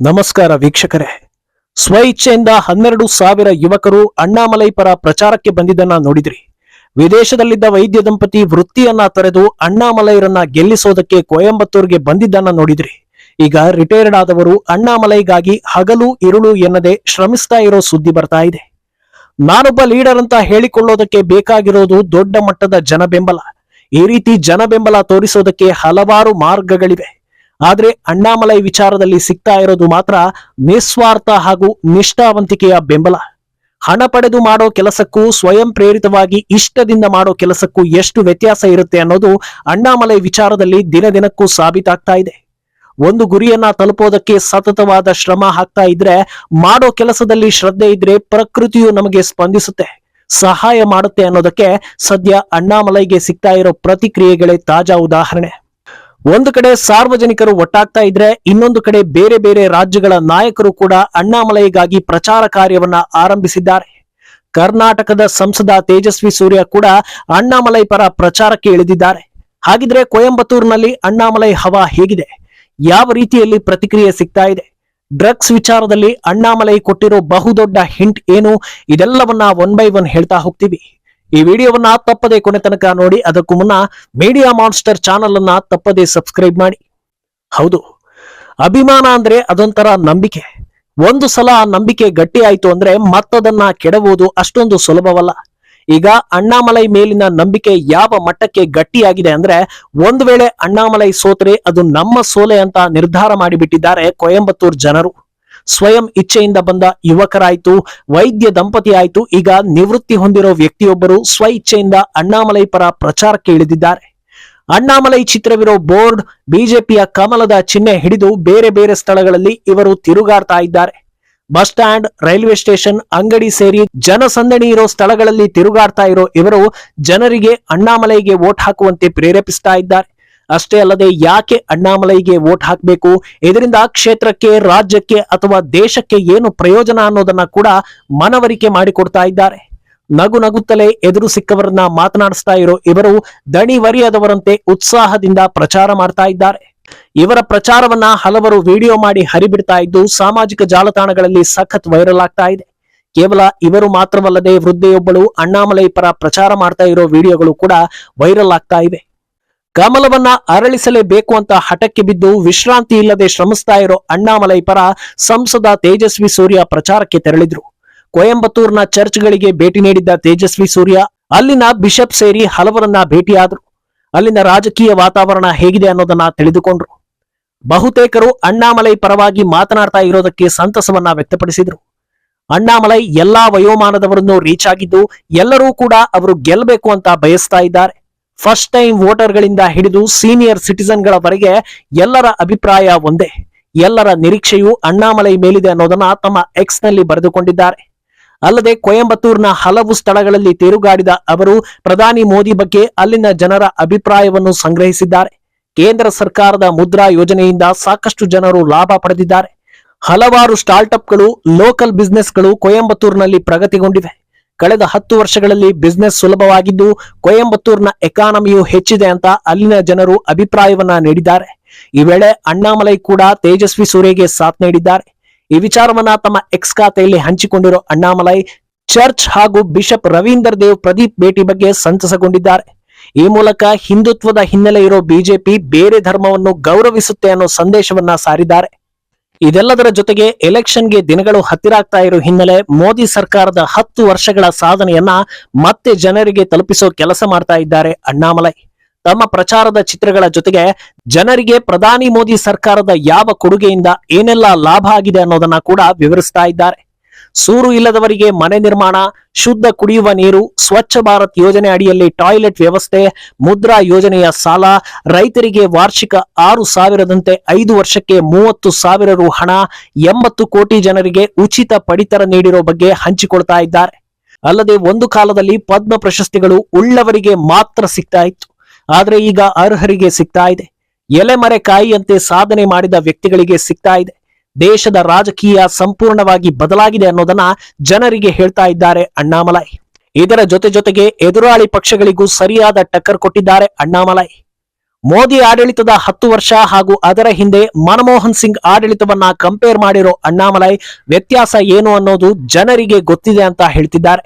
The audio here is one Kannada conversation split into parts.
ನಮಸ್ಕಾರ ವೀಕ್ಷಕರೇ. ಸ್ವ ಇಚ್ಛೆಯಿಂದ ಹನ್ನೆರಡು ಸಾವಿರ ಯುವಕರು ಅಣ್ಣಾಮಲೈ ಪರ ಪ್ರಚಾರಕ್ಕೆ ಬಂದಿದ್ದನ್ನ ನೋಡಿದ್ರಿ. ವಿದೇಶದಲ್ಲಿದ್ದ ವೈದ್ಯ ದಂಪತಿ ವೃತ್ತಿಯನ್ನ ತೊರೆದು ಅಣ್ಣಾಮಲೈರನ್ನ ಗೆಲ್ಲಿಸೋದಕ್ಕೆ ಕೊಯಂಬತ್ತೂರ್ಗೆ ಬಂದಿದ್ದನ್ನ ನೋಡಿದ್ರಿ. ಈಗ ರಿಟೈರ್ಡ್ ಆದವರು ಅಣ್ಣಾಮಲೈಗಾಗಿ ಹಗಲು ಇರುಳು ಎನ್ನದೆ ಶ್ರಮಿಸ್ತಾ ಇರೋ ಸುದ್ದಿ ಬರ್ತಾ ಇದೆ. ನಾನೊಬ್ಬ ಲೀಡರ್ ಅಂತ ಹೇಳಿಕೊಳ್ಳೋದಕ್ಕೆ ಬೇಕಾಗಿರೋದು ದೊಡ್ಡ ಮಟ್ಟದ ಜನ ಬೆಂಬಲ ಈ ರೀತಿ ಜನ ಬೆಂಬಲ ತೋರಿಸೋದಕ್ಕೆ ಹಲವಾರು ಮಾರ್ಗಗಳಿವೆ. ಆದ್ರೆ ಅಣ್ಣಾಮಲೈ ವಿಚಾರದಲ್ಲಿ ಸಿಗ್ತಾ ಇರೋದು ಮಾತ್ರ ನಿಸ್ವಾರ್ಥ ಹಾಗೂ ನಿಷ್ಠಾವಂತಿಕೆಯ ಬೆಂಬಲ. ಹಣ ಪಡೆದು ಮಾಡೋ ಕೆಲಸಕ್ಕೂ ಸ್ವಯಂ ಪ್ರೇರಿತವಾಗಿ ಇಷ್ಟದಿಂದ ಮಾಡೋ ಕೆಲಸಕ್ಕೂ ಎಷ್ಟು ವ್ಯತ್ಯಾಸ ಇರುತ್ತೆ ಅನ್ನೋದು ಅಣ್ಣಾಮಲೈ ವಿಚಾರದಲ್ಲಿ ದಿನ ದಿನಕ್ಕೂ ಸಾಬೀತಾಗ್ತಾ ಇದೆ. ಒಂದು ಗುರಿಯನ್ನ ತಲುಪೋದಕ್ಕೆ ಸತತವಾದ ಶ್ರಮ ಹಾಕ್ತಾ ಇದ್ರೆ ಮಾಡೋ ಕೆಲಸದಲ್ಲಿ ಶ್ರದ್ಧೆ ಇದ್ರೆ ಪ್ರಕೃತಿಯು ನಮಗೆ ಸ್ಪಂದಿಸುತ್ತೆ. ಸಹಾಯ ಮಾಡುತ್ತೆ ಅನ್ನೋದಕ್ಕೆ ಸದ್ಯ ಅಣ್ಣಾಮಲೈಗೆ ಸಿಗ್ತಾ ಇರೋ ಪ್ರತಿಕ್ರಿಯೆಗಳೇ ತಾಜಾ ಉದಾಹರಣೆ. ಒಂದು ಕಡೆ ಸಾರ್ವಜನಿಕರು ಒಟ್ಟಾಗ್ತಾ ಇದ್ರೆ, ಇನ್ನೊಂದು ಕಡೆ ಬೇರೆ ಬೇರೆ ರಾಜ್ಯಗಳ ನಾಯಕರು ಕೂಡ ಅಣ್ಣಾಮಲೈಗಾಗಿ ಪ್ರಚಾರ ಕಾರ್ಯವನ್ನ ಆರಂಭಿಸಿದ್ದಾರೆ. ಕರ್ನಾಟಕದ ಸಂಸದ ತೇಜಸ್ವಿ ಸೂರ್ಯ ಕೂಡ ಅಣ್ಣಾಮಲೈ ಪರ ಪ್ರಚಾರಕ್ಕೆ ಇಳಿದಿದ್ದಾರೆ. ಹಾಗಿದ್ರೆ ಕೊಯಂಬತ್ತೂರಿನಲ್ಲಿ ಅಣ್ಣಾಮಲೈ ಹವಾ ಹೇಗಿದೆ? ಯಾವ ರೀತಿಯಲ್ಲಿ ಪ್ರತಿಕ್ರಿಯೆ ಸಿಗ್ತಾ ಇದೆ? ಡ್ರಗ್ಸ್ ವಿಚಾರದಲ್ಲಿ ಅಣ್ಣಾಮಲೈ ಕೊಟ್ಟಿರೋ ಬಹುದೊಡ್ಡ ಹಿಂಟ್ ಏನು? ಇದೆಲ್ಲವನ್ನ ಒನ್ ಬೈ ಒನ್ ಹೇಳ್ತಾ ಹೋಗ್ತೀವಿ. ಈ ವಿಡಿಯೋವನ್ನ ತಪ್ಪದೆ ಕೊನೆ ತನಕ ನೋಡಿ, ಅದಕ್ಕೂ ಮುನ್ನ ಮೀಡಿಯಾ ಮಾನ್ಸ್ಟರ್ ಚಾನಲ್ ಅನ್ನ ತಪ್ಪದೆ ಸಬ್ಸ್ಕ್ರೈಬ್ ಮಾಡಿ. ಹೌದು, ಅಭಿಮಾನ ಅಂದ್ರೆ ಅದೊಂಥರ ನಂಬಿಕೆ. ಒಂದು ಸಲ ನಂಬಿಕೆ ಗಟ್ಟಿ ಆಯ್ತು ಅಂದ್ರೆ ಮತ್ತದನ್ನ ಕೆಡಬಹುದು ಅಷ್ಟೊಂದು ಸುಲಭವಲ್ಲ. ಈಗ ಅಣ್ಣಾಮಲೈ ಮೇಲಿನ ನಂಬಿಕೆ ಯಾವ ಮಟ್ಟಕ್ಕೆ ಗಟ್ಟಿಯಾಗಿದೆ ಅಂದ್ರೆ, ಒಂದು ವೇಳೆ ಅಣ್ಣಾಮಲೈ ಸೋತ್ರೆ ಅದು ನಮ್ಮ ಸೋಲೆ ಅಂತ ನಿರ್ಧಾರ ಮಾಡಿಬಿಟ್ಟಿದ್ದಾರೆ ಕೊಯಂಬತ್ತೂರ್ ಜನರು. ಸ್ವಯಂ ಇಚ್ಛೆಯಿಂದ ಬಂದ ಯುವಕರಾಯ್ತು, ವೈದ್ಯ ದಂಪತಿ ಆಯ್ತು ಈಗ ನಿವೃತ್ತಿ ಹೊಂದಿರೋ ವ್ಯಕ್ತಿಯೊಬ್ಬರು ಸ್ವ ಇಚ್ಛೆಯಿಂದ ಅಣ್ಣಾಮಲೈ ಪರ ಪ್ರಚಾರಕ್ಕೆ ಇಳಿದಿದ್ದಾರೆ ಅಣ್ಣಾಮಲೈ ಚಿತ್ರವಿರೋ ಬೋರ್ಡ್ ಬಿಜೆಪಿಯ ಕಮಲದ ಚಿಹ್ನೆ ಹಿಡಿದು ಬೇರೆ ಬೇರೆ ಸ್ಥಳಗಳಲ್ಲಿ ಇವರು ತಿರುಗಾಡ್ತಾ ಇದ್ದಾರೆ. ಬಸ್ ಸ್ಟ್ಯಾಂಡ್, ರೈಲ್ವೆ ಸ್ಟೇಷನ್, ಅಂಗಡಿ ಸೇರಿ ಜನಸಂದಣಿ ಇರೋ ಸ್ಥಳಗಳಲ್ಲಿ ತಿರುಗಾಡ್ತಾ ಇರೋ ಇವರು ಜನರಿಗೆ ಅಣ್ಣಾಮಲೈಗೆ ವೋಟ್ ಹಾಕುವಂತೆ ಪ್ರೇರೇಪಿಸ್ತಾ ಇದ್ದಾರೆ. ಅಷ್ಟೇ ಅಲ್ಲದೆ ಯಾಕೆ ಅಣ್ಣಾಮಲೈಗೆ ವೋಟ್ ಹಾಕಬೇಕು? ಇದರಿಂದ ಕ್ಷೇತ್ರಕ್ಕೆ, ರಾಜ್ಯಕ್ಕೆ ಅಥವಾ ದೇಶಕ್ಕೆ ಏನು ಪ್ರಯೋಜನ ಅನ್ನೋದನ್ನ ಕೂಡ ಮನವರಿಕೆ ಮಾಡಿಕೊಡ್ತಾ ಇದ್ದಾರೆ. ನಗು ನಗುತ್ತಲೇ ಎದುರು ಸಿಕ್ಕವರನ್ನ ಮಾತನಾಡಿಸ್ತಾ ಇರೋ ಇವರು ದಣಿವರಿಯದವರಂತೆ ಉತ್ಸಾಹದಿಂದ ಪ್ರಚಾರ ಮಾಡ್ತಾ ಇದ್ದಾರೆ. ಇವರ ಪ್ರಚಾರವನ್ನ ಹಲವರು ವಿಡಿಯೋ ಮಾಡಿ ಹರಿಬಿಡ್ತಾ ಇದ್ದು ಸಾಮಾಜಿಕ ಜಾಲತಾಣಗಳಲ್ಲಿ ಸಖತ್ ವೈರಲ್ ಆಗ್ತಾ ಇದೆ. ಕೇವಲ ಇವರು ಮಾತ್ರವಲ್ಲದೆ ವೃದ್ಧೆಯೊಬ್ಬಳು ಅಣ್ಣಾಮಲೈ ಪರ ಪ್ರಚಾರ ಮಾಡ್ತಾ ಇರೋ ವಿಡಿಯೋಗಳು ಕೂಡ ವೈರಲ್ ಆಗ್ತಾ ಇವೆ. ಕಮಲವನ್ನ ಅರಳಿಸಲೇಬೇಕು ಅಂತ ಹಠಕ್ಕೆ ಬಿದ್ದು ವಿಶ್ರಾಂತಿ ಇಲ್ಲದೆ ಶ್ರಮಿಸ್ತಾ ಇರೋ ಅಣ್ಣಾಮಲೈ ಪರ ಸಂಸದ ತೇಜಸ್ವಿ ಸೂರ್ಯ ಪ್ರಚಾರಕ್ಕೆ ತೆರಳಿದ್ರು. ಕೊಯಂಬತ್ತೂರ್ನ ಚರ್ಚ್ಗಳಿಗೆ ಭೇಟಿ ನೀಡಿದ್ದ ತೇಜಸ್ವಿ ಸೂರ್ಯ ಅಲ್ಲಿನ ಬಿಷಪ್ ಸೇರಿ ಹಲವರನ್ನ ಭೇಟಿಯಾದ್ರು. ಅಲ್ಲಿನ ರಾಜಕೀಯ ವಾತಾವರಣ ಹೇಗಿದೆ ಅನ್ನೋದನ್ನ ತಿಳಿದುಕೊಂಡ್ರು. ಬಹುತೇಕರು ಅಣ್ಣಾಮಲೈ ಪರವಾಗಿ ಮಾತನಾಡ್ತಾ ಇರೋದಕ್ಕೆ ಸಂತಸವನ್ನ ವ್ಯಕ್ತಪಡಿಸಿದ್ರು. ಅಣ್ಣಾಮಲೈ ಎಲ್ಲಾ ವಯೋಮಾನದವರನ್ನು ರೀಚ್ ಆಗಿದ್ದು ಎಲ್ಲರೂ ಕೂಡ ಅವರು ಗೆಲ್ಲಬೇಕು ಅಂತ ಬಯಸ್ತಾ ಇದ್ದಾರೆ. ಫಸ್ಟ್ ಟೈಮ್ ವೋಟರ್ಗಳಿಂದ ಹಿಡಿದು ಸೀನಿಯರ್ ಸಿಟಿಸನ್ಗಳವರೆಗೆ ಎಲ್ಲರ ಅಭಿಪ್ರಾಯ ಒಂದೇ. ಎಲ್ಲರ ನಿರೀಕ್ಷೆಯು ಅಣ್ಣಾಮಲೈ ಮೇಲಿದೆ ಅನ್ನೋದನ್ನ ತಮ್ಮ ಎಕ್ಸ್ನಲ್ಲಿ ಬರೆದುಕೊಂಡಿದ್ದಾರೆ. ಅಲ್ಲದೆ ಕೊಯಂಬತ್ತೂರ್ನ ಹಲವು ಸ್ಥಳಗಳಲ್ಲಿ ತಿರುಗಾಡಿದ ಅವರು ಪ್ರಧಾನಿ ಮೋದಿ ಬಗ್ಗೆ ಅಲ್ಲಿನ ಜನರ ಅಭಿಪ್ರಾಯವನ್ನು ಸಂಗ್ರಹಿಸಿದ್ದಾರೆ. ಕೇಂದ್ರ ಸರ್ಕಾರದ ಮುದ್ರಾ ಯೋಜನೆಯಿಂದ ಸಾಕಷ್ಟು ಜನರು ಲಾಭ ಪಡೆದಿದ್ದಾರೆ. ಹಲವಾರು ಸ್ಟಾರ್ಟ್ಅಪ್ಗಳು ಲೋಕಲ್ ಬಿಸ್ನೆಸ್ಗಳು ಕೊಯಂಬತ್ತೂರಿನಲ್ಲಿ ಪ್ರಗತಿಗೊಂಡಿವೆ. ಕಳೆದ ಹತ್ತು ವರ್ಷಗಳಲ್ಲಿ ಬಿಸ್ನೆಸ್ ಸುಲಭವಾಗಿದ್ದು ಕೊಯಂಬತ್ತೂರ್ನ ಎಕಾನಮಿಯು ಹೆಚ್ಚಿದೆ ಅಂತ ಅಲ್ಲಿನ ಜನರು ಅಭಿಪ್ರಾಯವನ್ನ ನೀಡಿದ್ದಾರೆ. ಈ ವೇಳೆ ಅಣ್ಣಾಮಲೈ ಕೂಡ ತೇಜಸ್ವಿ ಸೂರ್ಯಗೆ ಸಾಥ್ ನೀಡಿದ್ದಾರೆ. ಈ ವಿಚಾರವನ್ನ ತಮ್ಮ ಎಕ್ಸ್ ಖಾತೆಯಲ್ಲಿ ಹಂಚಿಕೊಂಡಿರೋ ಅಣ್ಣಾಮಲೈ, ಚರ್ಚ್ ಹಾಗೂ ಬಿಷಪ್ ರವೀಂದರ್ ದೇವ್ ಪ್ರದೀಪ್ ಭೇಟಿ ಬಗ್ಗೆ ಸಂತಸಗೊಂಡಿದ್ದಾರೆ. ಈ ಮೂಲಕ ಹಿಂದುತ್ವದ ಹಿನ್ನೆಲೆ ಇರೋ ಬಿಜೆಪಿ ಬೇರೆ ಧರ್ಮವನ್ನು ಗೌರವಿಸುತ್ತೆ ಅನ್ನೋ ಸಂದೇಶವನ್ನ ಸಾರಿದ್ದಾರೆ. ಇದೆಲ್ಲದರ ಜೊತೆಗೆ ಎಲೆಕ್ಷನ್ಗೆ ದಿನಗಳು ಹತ್ತಿರ ಆಗ್ತಾ ಇರೋ ಹಿನ್ನೆಲೆ ಮೋದಿ ಸರ್ಕಾರದ ಹತ್ತು ವರ್ಷಗಳ ಸಾಧನೆಯನ್ನ ಮತ್ತೆ ಜನರಿಗೆ ತಲುಪಿಸೋ ಕೆಲಸ ಮಾಡ್ತಾ ಇದ್ದಾರೆ ಅಣ್ಣಾಮಲೈ. ತಮ್ಮ ಪ್ರಚಾರದ ಚಿತ್ರಗಳ ಜೊತೆಗೆ ಜನರಿಗೆ ಪ್ರಧಾನಿ ಮೋದಿ ಸರ್ಕಾರದ ಯಾವ ಕೊಡುಗೆಯಿಂದ ಏನೆಲ್ಲ ಲಾಭ ಆಗಿದೆ ಅನ್ನೋದನ್ನ ಕೂಡ ವಿವರಿಸ್ತಾ ಇದ್ದಾರೆ. ಸೂರು ಇಲ್ಲದವರಿಗೆ ಮನೆ ನಿರ್ಮಾಣ, ಶುದ್ಧ ಕುಡಿಯುವ ನೀರು, ಸ್ವಚ್ಛ ಭಾರತ್ ಯೋಜನೆ ಅಡಿಯಲ್ಲಿ ಟಾಯ್ಲೆಟ್ ವ್ಯವಸ್ಥೆ, ಮುದ್ರಾ ಯೋಜನೆಯ ಸಾಲ, ರೈತರಿಗೆ ವಾರ್ಷಿಕ ಆರು ಸಾವಿರದಂತೆ ಐದು ವರ್ಷಕ್ಕೆ ಮೂವತ್ತು ಸಾವಿರ ರು ಹಣ, ಎಂಬತ್ತು ಕೋಟಿ ಜನರಿಗೆ ಉಚಿತ ಪಡಿತರ ನೀಡಿರೋ ಬಗ್ಗೆ ಹಂಚಿಕೊಳ್ತಾ ಇದ್ದಾರೆ. ಅಲ್ಲದೆ ಒಂದು ಕಾಲದಲ್ಲಿ ಪದ್ಮ ಪ್ರಶಸ್ತಿಗಳು ಉಳ್ಳವರಿಗೆ ಮಾತ್ರ ಸಿಗ್ತಾ ಇತ್ತು. ಆದರೆ ಈಗ ಅರ್ಹರಿಗೆ ಸಿಗ್ತಾ ಇದೆ. ಎಲೆಮರೆ ಕಾಯಿಯಂತೆ ಸಾಧನೆ ಮಾಡಿದ ವ್ಯಕ್ತಿಗಳಿಗೆ ಸಿಗ್ತಾ ಇದೆ. ದೇಶದ ರಾಜಕೀಯ ಸಂಪೂರ್ಣವಾಗಿ ಬದಲಾಗಿದೆ ಅನ್ನೋದನ್ನ ಜನರಿಗೆ ಹೇಳ್ತಾ ಇದ್ದಾರೆ ಅಣ್ಣಾಮಲೈ. ಇದರ ಜೊತೆ ಜೊತೆಗೆ ಎದುರಾಳಿ ಪಕ್ಷಗಳಿಗೂ ಸರಿಯಾದ ಟಕ್ಕರ್ ಕೊಟ್ಟಿದ್ದಾರೆ ಅಣ್ಣಾಮಲೈ. ಮೋದಿ ಆಡಳಿತದ ಹತ್ತು ವರ್ಷ ಹಾಗೂ ಅದರ ಹಿಂದೆ ಮನಮೋಹನ್ ಸಿಂಗ್ ಆಡಳಿತವನ್ನ ಕಂಪೇರ್ ಮಾಡಿರೋ ಅಣ್ಣಾಮಲೈ ವ್ಯತ್ಯಾಸ ಏನು ಅನ್ನೋದು ಜನರಿಗೆ ಗೊತ್ತಿದೆ ಅಂತ ಹೇಳ್ತಿದ್ದಾರೆ.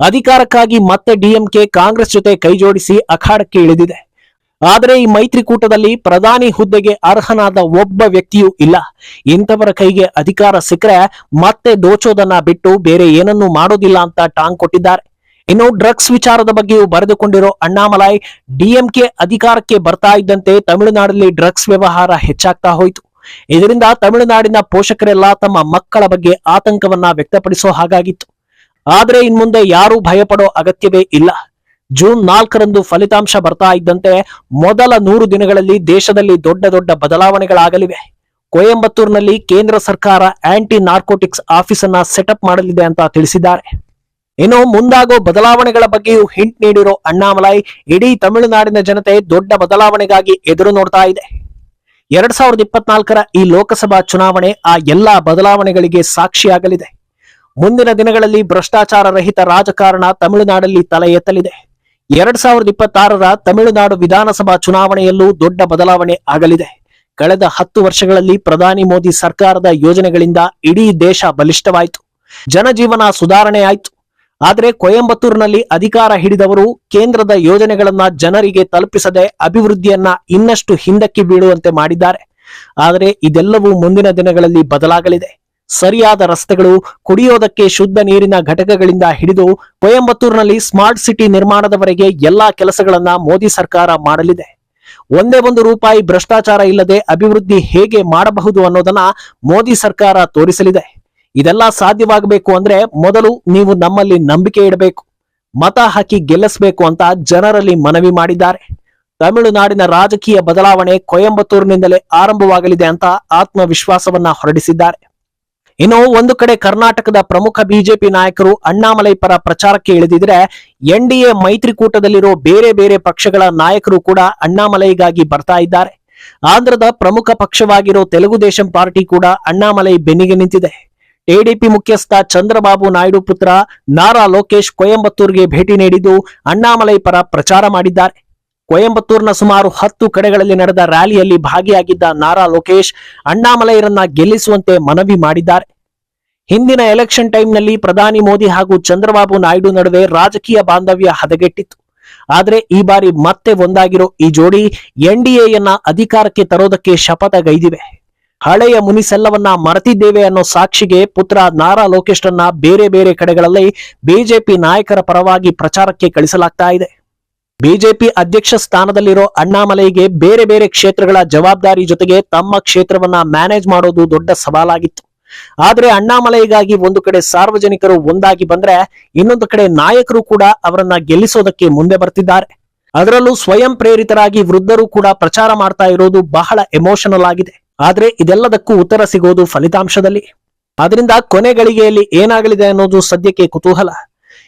ಅಧಿಕಾರಕ್ಕಾಗಿ ಮತ್ತೆ ಡಿಎಂಕೆ ಕಾಂಗ್ರೆಸ್ ಜೊತೆ ಕೈಜೋಡಿಸಿ ಅಖಾಡಕ್ಕೆ ಇಳಿದಿದೆ. ಆದರೆ ಈ ಮೈತ್ರಿಕೂಟದಲ್ಲಿ ಪ್ರಧಾನಿ ಹುದ್ದೆಗೆ ಅರ್ಹನಾದ ಒಬ್ಬ ವ್ಯಕ್ತಿಯೂ ಇಲ್ಲ. ಇಂಥವರ ಕೈಗೆ ಅಧಿಕಾರ ಸಿಕ್ಕರೆ ಮತ್ತೆ ದೋಚೋದನ್ನ ಬಿಟ್ಟು ಬೇರೆ ಏನನ್ನೂ ಮಾಡೋದಿಲ್ಲ ಅಂತ ಟಾಂಗ್ ಕೊಟ್ಟಿದ್ದಾರೆ. ಇನ್ನು ಡ್ರಗ್ಸ್ ವಿಚಾರದ ಬಗ್ಗೆಯೂ ಬರೆದುಕೊಂಡಿರೋ ಅಣ್ಣಾಮಲೈ, ಡಿಎಂಕೆ ಅಧಿಕಾರಕ್ಕೆ ಬರ್ತಾ ಇದ್ದಂತೆ ತಮಿಳುನಾಡಲ್ಲಿ ಡ್ರಗ್ಸ್ ವ್ಯವಹಾರ ಹೆಚ್ಚಾಗ್ತಾ ಹೋಯಿತು. ಇದರಿಂದ ತಮಿಳುನಾಡಿನ ಪೋಷಕರೆಲ್ಲ ತಮ್ಮ ಮಕ್ಕಳ ಬಗ್ಗೆ ಆತಂಕವನ್ನ ವ್ಯಕ್ತಪಡಿಸೋ ಹಾಗಾಗಿತ್ತು. ಆದರೆ ಇನ್ಮುಂದೆ ಯಾರೂ ಭಯಪಡೋ ಅಗತ್ಯವೇ ಇಲ್ಲ. ಜೂನ್ ನಾಲ್ಕರಂದು ಫಲಿತಾಂಶ ಬರ್ತಾ ಇದ್ದಂತೆ ಮೊದಲ ನೂರು ದಿನಗಳಲ್ಲಿ ದೇಶದಲ್ಲಿ ದೊಡ್ಡ ದೊಡ್ಡ ಬದಲಾವಣೆಗಳಾಗಲಿವೆ. ಕೊಯಂಬತ್ತೂರಿನಲ್ಲಿ ಕೇಂದ್ರ ಸರ್ಕಾರ ಆಂಟಿ ನಾರ್ಕೋಟಿಕ್ಸ್ ಆಫೀಸ್ ಅನ್ನ ಸೆಟಪ್ ಮಾಡಲಿದೆ ಅಂತ ತಿಳಿಸಿದ್ದಾರೆ. ಇನ್ನು ಮುಂದಾಗೋ ಬದಲಾವಣೆಗಳ ಬಗ್ಗೆಯೂ ಹಿಂಟ್ ನೀಡಿರೋ ಅಣ್ಣಾಮಲೈ, ಇಡೀ ತಮಿಳುನಾಡಿನ ಜನತೆ ದೊಡ್ಡ ಬದಲಾವಣೆಗಾಗಿ ಎದುರು ನೋಡ್ತಾ ಇದೆ. ಎರಡ್ ಸಾವಿರದ ಇಪ್ಪತ್ನಾಲ್ಕರ ಈ ಲೋಕಸಭಾ ಚುನಾವಣೆ ಆ ಎಲ್ಲಾ ಬದಲಾವಣೆಗಳಿಗೆ ಸಾಕ್ಷಿಯಾಗಲಿದೆ. ಮುಂದಿನ ದಿನಗಳಲ್ಲಿ ಭ್ರಷ್ಟಾಚಾರ ರಹಿತ ರಾಜಕಾರಣ ತಮಿಳುನಾಡಲ್ಲಿ ತಲೆ ಎತ್ತಲಿದೆ. ಎರಡ್ ಸಾವಿರದ ಇಪ್ಪತ್ತಾರರ ತಮಿಳುನಾಡು ವಿಧಾನಸಭಾ ಚುನಾವಣೆಯಲ್ಲೂ ದೊಡ್ಡ ಬದಲಾವಣೆ ಆಗಲಿದೆ. ಕಳೆದ ಹತ್ತು ವರ್ಷಗಳಲ್ಲಿ ಪ್ರಧಾನಿ ಮೋದಿ ಸರ್ಕಾರದ ಯೋಜನೆಗಳಿಂದ ಇಡೀ ದೇಶ ಬಲಿಷ್ಠವಾಯಿತು. ಜನಜೀವನ ಸುಧಾರಣೆ ಆಯಿತು. ಆದರೆ ಕೊಯಂಬತ್ತೂರಿನಲ್ಲಿ ಅಧಿಕಾರ ಹಿಡಿದವರು ಕೇಂದ್ರದ ಯೋಜನೆಗಳನ್ನ ಜನರಿಗೆ ತಲುಪಿಸದೆ ಅಭಿವೃದ್ಧಿಯನ್ನ ಇನ್ನಷ್ಟು ಹಿಂದಕ್ಕೆ ಬೀಳುವಂತೆ ಮಾಡಿದ್ದಾರೆ. ಆದರೆ ಇದೆಲ್ಲವೂ ಮುಂದಿನ ದಿನಗಳಲ್ಲಿ ಬದಲಾಗಲಿದೆ. ಸರಿಯಾದ ರಸ್ತೆಗಳು ಕುಡಿಯೋದಕ್ಕೆ ಶುದ್ಧ ನೀರಿನ ಘಟಕಗಳಿಂದ ಹಿಡಿದು ಕೊಯಂಬತ್ತೂರಿನಲ್ಲಿ ಸ್ಮಾರ್ಟ್ ಸಿಟಿ ನಿರ್ಮಾಣದವರೆಗೆ ಎಲ್ಲಾ ಕೆಲಸಗಳನ್ನ ಮೋದಿ ಸರ್ಕಾರ ಮಾಡಲಿದೆ. ಒಂದೇ ಒಂದು ರೂಪಾಯಿ ಭ್ರಷ್ಟಾಚಾರ ಇಲ್ಲದೆ ಅಭಿವೃದ್ಧಿ ಹೇಗೆ ಮಾಡಬಹುದು ಅನ್ನೋದನ್ನ ಮೋದಿ ಸರ್ಕಾರ ತೋರಿಸಲಿದೆ. ಇದೆಲ್ಲ ಸಾಧ್ಯವಾಗಬೇಕು ಅಂದ್ರೆ ಮೊದಲು ನೀವು ನಮ್ಮಲ್ಲಿ ನಂಬಿಕೆ ಇಡಬೇಕು. ಮತ ಹಾಕಿ ಗೆಲ್ಲಿಸಬೇಕು ಅಂತ ಜನರಲ್ಲಿ ಮನವಿ ಮಾಡಿದ್ದಾರೆ. ತಮಿಳುನಾಡಿನ ರಾಜಕೀಯ ಬದಲಾವಣೆ ಕೊಯಂಬತ್ತೂರಿನಿಂದಲೇ ಆರಂಭವಾಗಲಿದೆ ಅಂತ ಆತ್ಮವಿಶ್ವಾಸವನ್ನ ಹೊರಡಿಸಿದ್ದಾರೆ. ಇನ್ನು ಒಂದು ಕಡೆ ಕರ್ನಾಟಕದ ಪ್ರಮುಖ ಬಿಜೆಪಿ ನಾಯಕರು ಅಣ್ಣಾಮಲೈ ಪರ ಪ್ರಚಾರಕ್ಕೆ ಇಳಿದಿದ್ರೆ ಎನ್ ಡಿ ಎ ಮೈತ್ರಿಕೂಟದಲ್ಲಿರೋ ಬೇರೆ ಬೇರೆ ಪಕ್ಷಗಳ ನಾಯಕರು ಕೂಡ ಅಣ್ಣಾಮಲೈಗಾಗಿ ಬರ್ತಾ ಇದ್ದಾರೆ. ಆಂಧ್ರದ ಪ್ರಮುಖ ಪಕ್ಷವಾಗಿರೋ ತೆಲುಗು ದೇಶಂ ಪಾರ್ಟಿ ಕೂಡ ಅಣ್ಣಾಮಲೈ ಬೆನ್ನಿಗೆ ನಿಂತಿದೆ. ಟಿಡಿಪಿ ಮುಖ್ಯಸ್ಥ ಚಂದ್ರಬಾಬು ನಾಯ್ಡು ಪುತ್ರ ನಾರಾ ಲೋಕೇಶ್ ಕೊಯಂಬತ್ತೂರ್ಗೆ ಭೇಟಿ ನೀಡಿದ್ದು ಅಣ್ಣಾಮಲೈ ಪರ ಪ್ರಚಾರ ಮಾಡಿದ್ದಾರೆ. ಕೊಯಂಬತ್ತೂರಿನ ಸುಮಾರು ಹತ್ತು ಕಡೆಗಳಲ್ಲಿ ನಡೆದ ರ್ಯಾಲಿಯಲ್ಲಿ ಭಾಗಿಯಾಗಿದ್ದ ನಾರಾ ಲೋಕೇಶ್ ಅಣ್ಣಾಮಲೈರನ್ನ ಗೆಲ್ಲಿಸುವಂತೆ ಮನವಿ ಮಾಡಿದ್ದಾರೆ. ಹಿಂದಿನ ಎಲೆಕ್ಷನ್ ಟೈಮ್ನಲ್ಲಿ ಪ್ರಧಾನಿ ಮೋದಿ ಹಾಗೂ ಚಂದ್ರಬಾಬು ನಾಯ್ಡು ನಡುವೆ ರಾಜಕೀಯ ಬಾಂಧವ್ಯ ಹದಗೆಟ್ಟಿತ್ತು. ಆದರೆ ಈ ಬಾರಿ ಮತ್ತೆ ಒಂದಾಗಿರೋ ಈ ಜೋಡಿ ಎನ್ಡಿಎಯನ್ನ ಅಧಿಕಾರಕ್ಕೆ ತರೋದಕ್ಕೆ ಶಪಥಗೈದಿವೆ. ಹಳೆಯ ಮುನಿಸೆಲ್ಲವನ್ನ ಮರೆತಿದ್ದೇವೆ ಅನ್ನೋ ಸಾಕ್ಷಿಗೆ ಪುತ್ರ ನಾರಾ ಲೋಕೇಶ್ರನ್ನ ಬೇರೆ ಬೇರೆ ಕಡೆಗಳಲ್ಲಿ ಬಿಜೆಪಿ ನಾಯಕರ ಪರವಾಗಿ ಪ್ರಚಾರಕ್ಕೆ ಕಳಿಸಲಾಗ್ತಾ ಇದೆ. ಬಿಜೆಪಿ ಅಧ್ಯಕ್ಷ ಸ್ಥಾನದಲ್ಲಿರೋ ಅಣ್ಣಾಮಲೈಗೆ ಬೇರೆ ಬೇರೆ ಕ್ಷೇತ್ರಗಳ ಜವಾಬ್ದಾರಿ ಜೊತೆಗೆ ತಮ್ಮ ಕ್ಷೇತ್ರವನ್ನ ಮ್ಯಾನೇಜ್ ಮಾಡೋದು ದೊಡ್ಡ ಸವಾಲಾಗಿತ್ತು. ಆದ್ರೆ ಅಣ್ಣಾಮಲೈಗಾಗಿ ಒಂದು ಕಡೆ ಸಾರ್ವಜನಿಕರು ಒಂದಾಗಿ ಬಂದ್ರೆ ಇನ್ನೊಂದು ಕಡೆ ನಾಯಕರು ಕೂಡ ಅವರನ್ನ ಗೆಲ್ಲಿಸೋದಕ್ಕೆ ಮುಂದೆ ಬರ್ತಿದ್ದಾರೆ. ಅದರಲ್ಲೂ ಸ್ವಯಂ ಪ್ರೇರಿತರಾಗಿ ವೃದ್ಧರು ಕೂಡ ಪ್ರಚಾರ ಮಾಡ್ತಾ ಇರೋದು ಬಹಳ ಎಮೋಷನಲ್ ಆಗಿದೆ. ಆದ್ರೆ ಇದೆಲ್ಲದಕ್ಕೂ ಉತ್ತರ ಸಿಗೋದು ಫಲಿತಾಂಶದಲ್ಲಿ. ಅದರಿಂದ ಕೊನೆ ಗಳಿಗೆಯಲ್ಲಿ ಏನಾಗಲಿದೆ ಅನ್ನೋದು ಸದ್ಯಕ್ಕೆ ಕುತೂಹಲ.